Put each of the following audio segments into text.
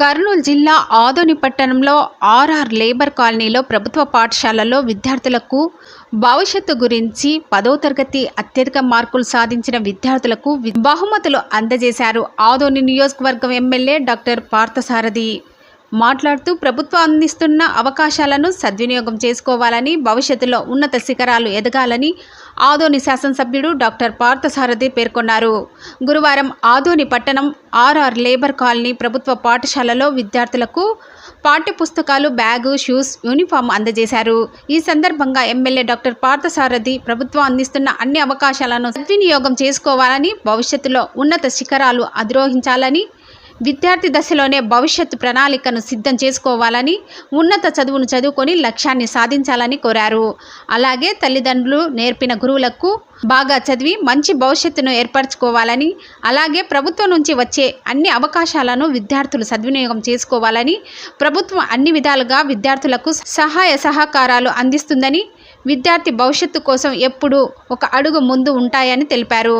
కర్నూలు జిల్లా ఆదోని పట్టణంలో RR labour కాలనీలో ప్రభుత్వ పాఠశాలలో విద్యార్థులకు భవిష్యత్తు గురించి పదో తరగతి అత్యధిక మార్కులు సాధించిన విద్యార్థులకు బహుమతులు అందజేశారు ఆదోని నియోజకవర్గం ఎమ్మెల్యే డాక్టర్ పార్థసారథి. మాట్లాడుతూ ప్రభుత్వం అందిస్తున్న అవకాశాలను సద్వినియోగం చేసుకోవాలని భవిష్యత్తులో ఉన్నత శిఖరాలు ఎదగాలని ఆదోని శాసనసభ్యుడు డాక్టర్ పార్థసారథి పేర్కొన్నారు. గురువారం ఆదోని పట్టణం ఆర్ఆర్ లేబర్ కాలనీ ప్రభుత్వ పాఠశాలలో విద్యార్థులకు పాఠ్యపుస్తకాలు బ్యాగు షూస్ యూనిఫామ్ అందజేశారు. ఈ సందర్భంగా ఎమ్మెల్యే డాక్టర్ పార్థసారథి ప్రభుత్వం అందిస్తున్న అన్ని అవకాశాలను సద్వినియోగం చేసుకోవాలని భవిష్యత్తులో ఉన్నత శిఖరాలు అధిరోహించాలని విద్యార్థి దశలోనే భవిష్యత్తు ప్రణాళికను సిద్ధం చేసుకోవాలని ఉన్నత చదువును చదువుకొని లక్ష్యాన్ని సాధించాలని కోరారు. అలాగే తల్లిదండ్రులు నేర్పిన గురువులకు బాగా చదివి మంచి భవిష్యత్తును ఏర్పరచుకోవాలని అలాగే ప్రభుత్వం నుంచి వచ్చే అన్ని అవకాశాలను విద్యార్థులు సద్వినియోగం చేసుకోవాలని ప్రభుత్వం అన్ని విధాలుగా విద్యార్థులకు సహాయ సహకారాలు అందిస్తుందని విద్యార్థి భవిష్యత్తు కోసం ఎప్పుడూ ఒక అడుగు ముందు ఉంటాయని తెలిపారు.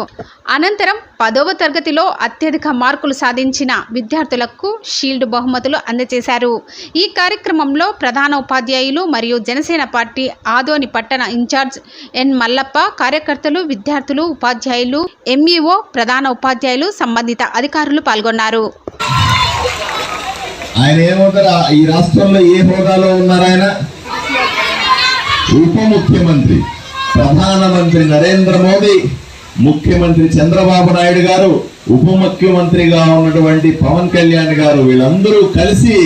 అనంతరం పదవ తరగతిలో అత్యధిక మార్కులు సాధించిన విద్యార్థులకు షీల్డ్ బహుమతులు అందజేశారు. ఈ కార్యక్రమంలో ప్రధాన ఉపాధ్యాయులు మరియు జనసేన పార్టీ ఆదోని పట్టణ ఇన్ఛార్జ్ ఎన్ మల్లప్ప కార్యకర్తలు విద్యార్థులు ఉపాధ్యాయులు ఎంఈఓ ప్రధాన ఉపాధ్యాయులు సంబంధిత అధికారులు పాల్గొన్నారు. ఆయన ఏమవుతారు? ఈ రాష్ట్రంలో ఏ హోదాలో ఉన్నారు ఆయన? ఉప ముఖ్యమంత్రి ప్రధానమంత్రి నరేంద్ర మోదీ ముఖ్యమంత్రి చంద్రబాబు నాయుడు గారు ఉప ముఖ్యమంత్రిగా ఉన్నటువంటి పవన్ కళ్యాణ్ గారు వీళ్ళందరూ కలిసి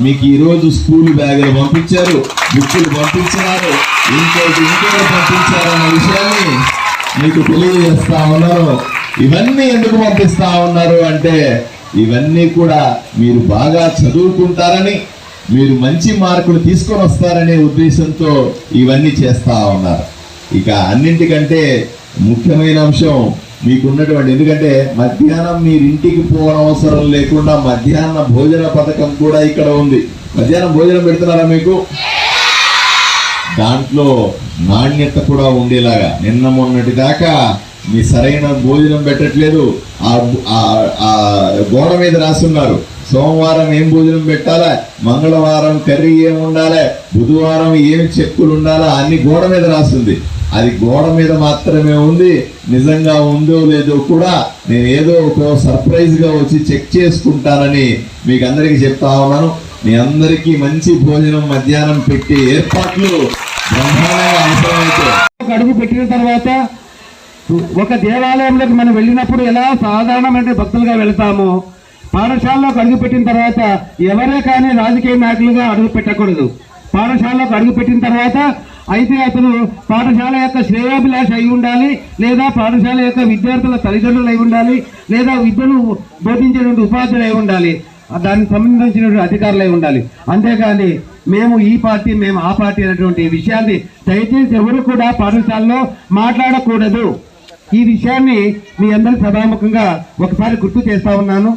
మీకు ఈరోజు స్కూల్ బ్యాగులు పంపించారు బుక్కులు పంపించినారు ఇంకోటి ఇంకోటి పంపించారన్న విషయాన్ని మీకు తెలియజేస్తా ఉన్నారు. ఇవన్నీ ఎందుకు పంపిస్తా ఉన్నారు అంటే ఇవన్నీ కూడా మీరు బాగా చదువుకుంటారని మీరు మంచి మార్కులు తీసుకొని వస్తారనే ఉద్దేశంతో ఇవన్నీ చేస్తా ఉన్నారు. ఇక అన్నింటికంటే ముఖ్యమైన అంశం మీకున్నటువంటి ఎందుకంటే మధ్యాహ్నం మీరు ఇంటికి పోవడం అవసరం లేకుండా మధ్యాహ్న భోజన పథకం కూడా ఇక్కడ ఉంది. మధ్యాహ్నం భోజనం పెడుతున్నారా మీకు? దాంట్లో నాణ్యత కూడా ఉండేలాగా. నిన్న మొన్నటి దాకా మీ సరైన భోజనం పెట్టట్లేదు. ఆ ఆ- ఆ గోడ మీద రాస్తున్నారు సోమవారం ఏం భోజనం పెట్టాలా? మంగళవారం కర్రీ ఏం ఉండాలి? బుధవారం ఏం చెక్కులు ఉండాలా? అన్ని గోడ మీద రాస్తుంది. అది గోడ మీద మాత్రమే ఉంది. నిజంగా ఉందో లేదో కూడా నేను ఏదో ఒక సర్ప్రైజ్గా వచ్చి చెక్ చేసుకుంటానని మీకు అందరికీ చెప్తా ఉన్నాను. మీ అందరికీ మంచి భోజనం మధ్యాహ్నం పెట్టి ఏర్పాట్లు బ్రహ్మాండంగా అవసరమైతే అడుగు పెట్టిన తర్వాత ఒక దేవాలయంలోకి మనం వెళ్ళినప్పుడు ఎలా సాధారణమైన భక్తులుగా వెళ్తామో పాఠశాలలోకి అడుగుపెట్టిన తర్వాత ఎవరే కానీ రాజకీయ నాయకులుగా అడుగు పెట్టకూడదు. పాఠశాలలోకి అడుగుపెట్టిన తర్వాత అయితే అతను పాఠశాల యొక్క శ్రేయాభిలాష అయి ఉండాలి లేదా పాఠశాల యొక్క విద్యార్థుల తల్లిదండ్రులు అయి ఉండాలి లేదా విద్యను బోధించేటువంటి ఉపాధ్యాయులు అయి ఉండాలి దానికి సంబంధించినటువంటి అధికారులు అయి ఉండాలి. అంతేకాని మేము ఈ పార్టీ మేము ఆ పార్టీ అనేటువంటి విషయాన్ని దయచేసి ఎవరు కూడా పాఠశాలలో మాట్లాడకూడదు. ఈ విషయాన్ని మీ అందరి సభాముఖంగా ఒకసారి గుర్తు చేస్తా ఉన్నాను.